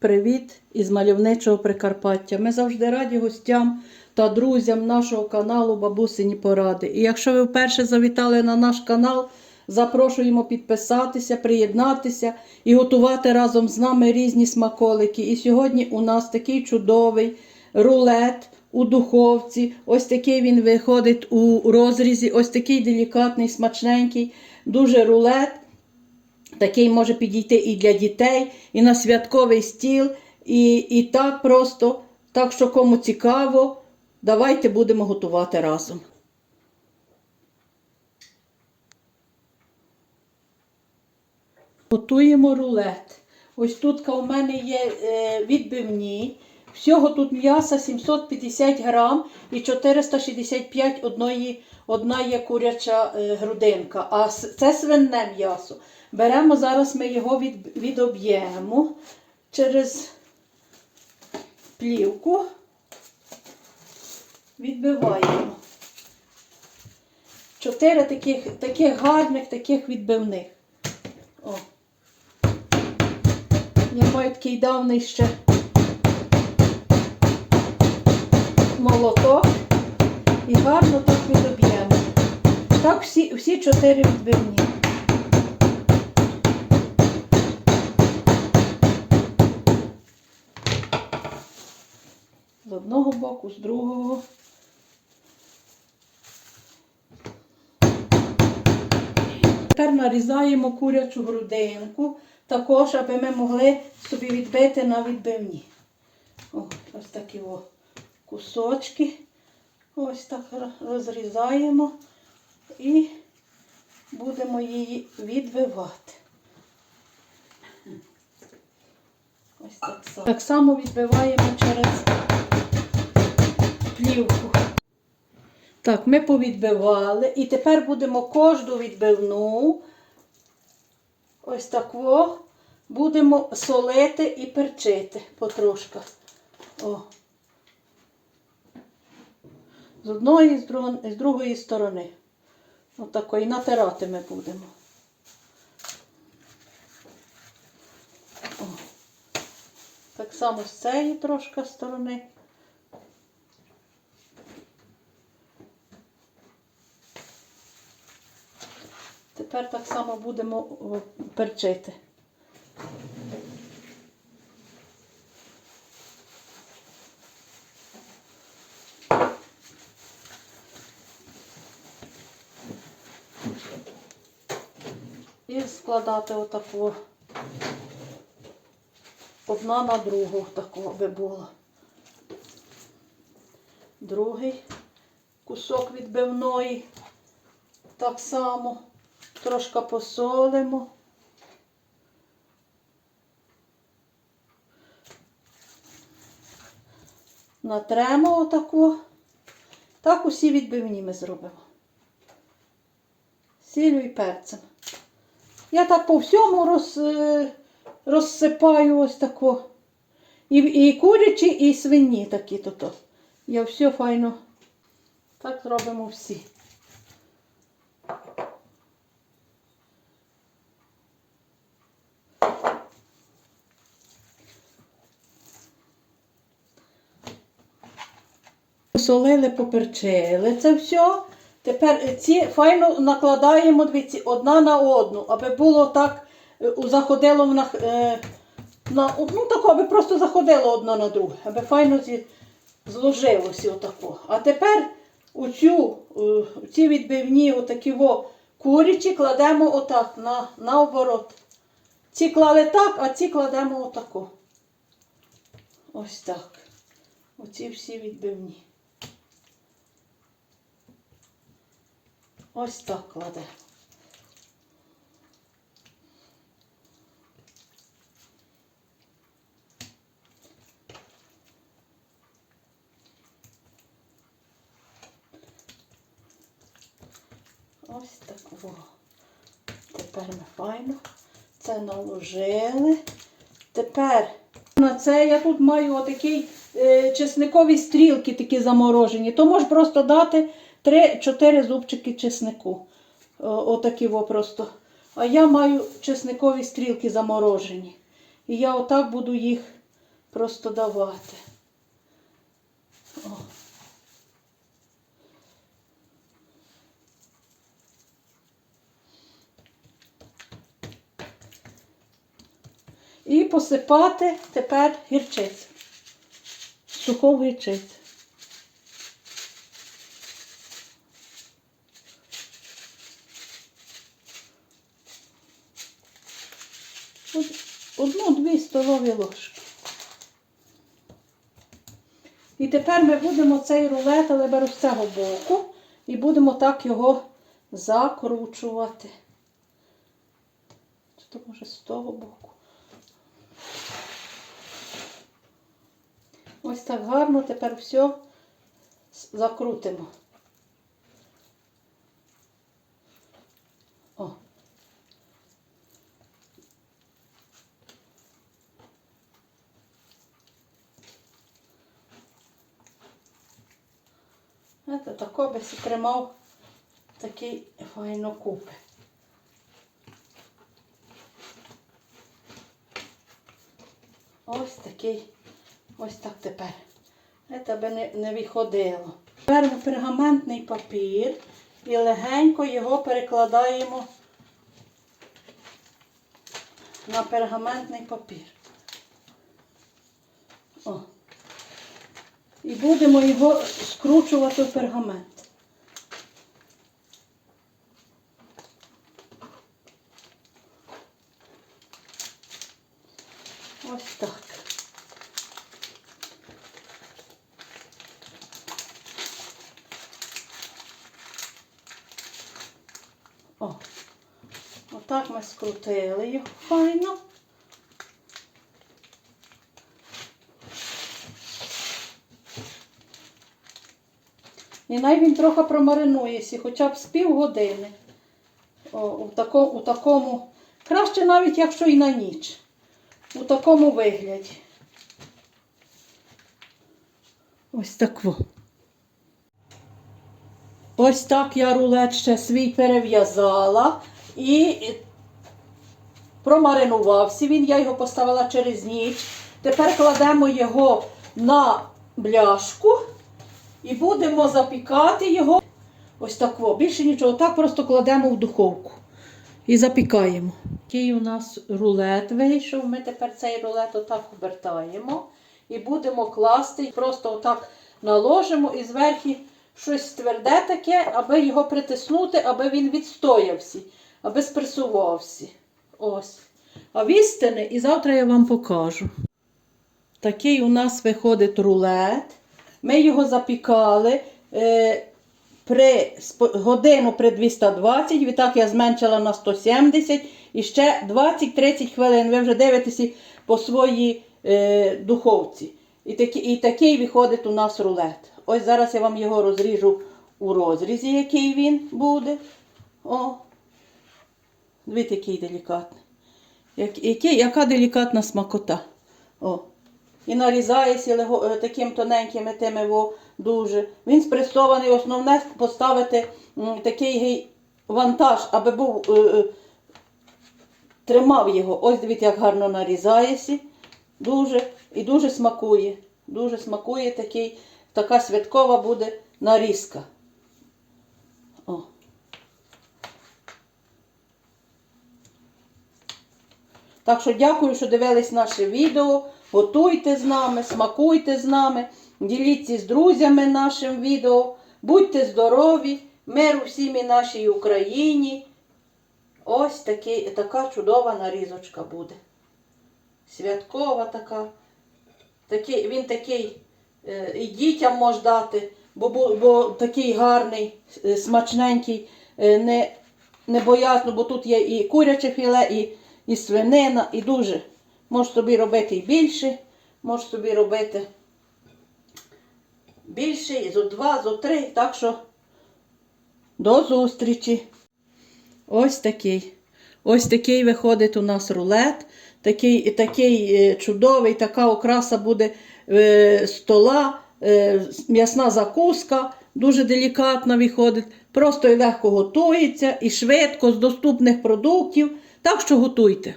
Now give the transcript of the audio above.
Привіт із мальовничого Прикарпаття. Ми завжди раді гостям та друзям нашого каналу Бабусині Поради. І якщо ви вперше завітали на наш канал, запрошуємо підписатися, приєднатися і готувати разом з нами різні смаколики. І сьогодні у нас такий чудовий рулет у духовці. Ось такий він виходить у розрізі, ось такий делікатний, смачненький, дуже рулет. Такий може підійти і для дітей, і на святковий стіл, і, і так просто. Так що кому цікаво, давайте будемо готувати разом. Готуємо рулет. Ось тут у мене є е, відбивні. Всього тут м'яса 750 грам і 465 одної, одна є куряча е, грудинка. А це свинне м'ясо. Беремо зараз ми його від, відоб'ємо через плівку. Відбиваємо. Чотири таких, таких гарних, таких відбивних. О. Я маю такий давний ще молоток і гарно так відоб'ємо. Так всі, всі чотири відбивні. З одного боку, з другого. Тепер нарізаємо курячу грудинку, також, аби ми могли собі відбити на відбивні. О, ось такі о кусочки. Ось так розрізаємо і будемо її відбивати. Ось так само. Так само відбиваємо через плівку. Так, ми повідбивали. І тепер будемо кожну відбивну, ось таку, будемо солити і перчити потрошка. О. З одної з, другої сторони. Отако, і натирати ми будемо. О. Так само з цієї трошки сторони. Тепер так само будемо перчити. І складати отаку одна на другу таку би було. Другий кусок відбивної. Так само трошки посолимо. Натремо отаку. Так усі відбивні ми зробимо. Сіллю і перцем. Я так по всьому роз, е, розсипаю ось тако. І, і курячі, і свині такі тут. Я все файно. Так зробимо всі. Посолили, поперчили це все. Тепер ці файно накладаємо дивіться, одна на одну, аби було так, е, заходило в на, е, на ну тако, аби просто заходило одна на другу, аби файно зі, зложилося отако. А тепер у цю, е, ці відбивні отакі во, курячі кладемо отак, на, наоборот. Ці клали так, а ці кладемо отако. Ось так. Оці всі відбивні. Ось так кладе. Ось так. Во. Тепер ми файно це наложили. Тепер на це я тут маю отакий е, чесникові стрілки такі заморожені. То можеш просто дати 3-4 зубчики чеснику. Отакі во просто. А я маю чесникові стрілки заморожені. І я отак буду їх просто давати. О. І посипати тепер гірчицю. Суху гірчицю. Столові ложки. І тепер ми будемо цей рулет, але беру з цього боку, і будемо так його закручувати. Чи то може з того боку? Ось так гарно тепер все закрутимо. О. Знаєте, тако би си тримав такий файно купи. Ось такий, ось так тепер. Це би не, не виходило. Беремо пергаментний папір і легенько його перекладаємо на пергаментний папір. І будемо його скручувати в пергамент. Ось так. О, отак ми скрутили його файно. І най він трохи промаринується, хоча б з півгодини. О, у, тако, у такому, краще навіть якщо і на ніч. У такому вигляді. Ось так. Ось так я рулет ще свій перев'язала і промаринувався він, я його поставила через ніч. Тепер кладемо його на бляшку і будемо запікати його. Ось так. Більше нічого. Так просто кладемо в духовку і запікаємо. Такий у нас рулет вийшов. Ми тепер цей рулет отак обертаємо і будемо класти, просто отак наложимо і зверху щось тверде таке, аби його притиснути, аби він відстоявся, аби спресувався. Ось. А відстини, і завтра я вам покажу. Такий у нас виходить рулет. Ми його запікали е, при годину при 220, відтак я зменшила на 170 і ще 20-30 хвилин. Ви вже дивитеся по своїй е, духовці. І, такі, і такий виходить у нас рулет. Ось зараз я вам його розріжу у розрізі, який він буде. О, дивіться, який делікатний. Як, який, яка делікатна смакота. О. І нарізається е, таким тоненькими тими во, дуже. Він спресований, основне поставити такий вантаж, аби був, е, е, тримав його. Ось дивіться, як гарно нарізається. Дуже, і дуже смакує. Дуже смакує такий, така святкова буде нарізка. О. Так що дякую, що дивились наше відео. Готуйте з нами, смакуйте з нами, діліться з друзями нашим відео. Будьте здорові, миру всім і нашій Україні. Ось такий, така чудова нарізочка буде. Святкова така. Такий, він такий е, і дітям може дати, бо, бо, бо такий гарний, е, смачненький, е, не, не боязно, бо тут є і куряче філе, і, і свинина, і дуже. Можеш собі робити і більше, можеш собі робити більше, і зо два, зо три. Так що до зустрічі. Ось такий. Ось такий виходить у нас рулет. Такий, такий е, чудовий, така окраса буде е, стола, е, м'ясна закуска, дуже делікатна виходить. Просто і легко готується, і швидко, з доступних продуктів. Так що готуйте.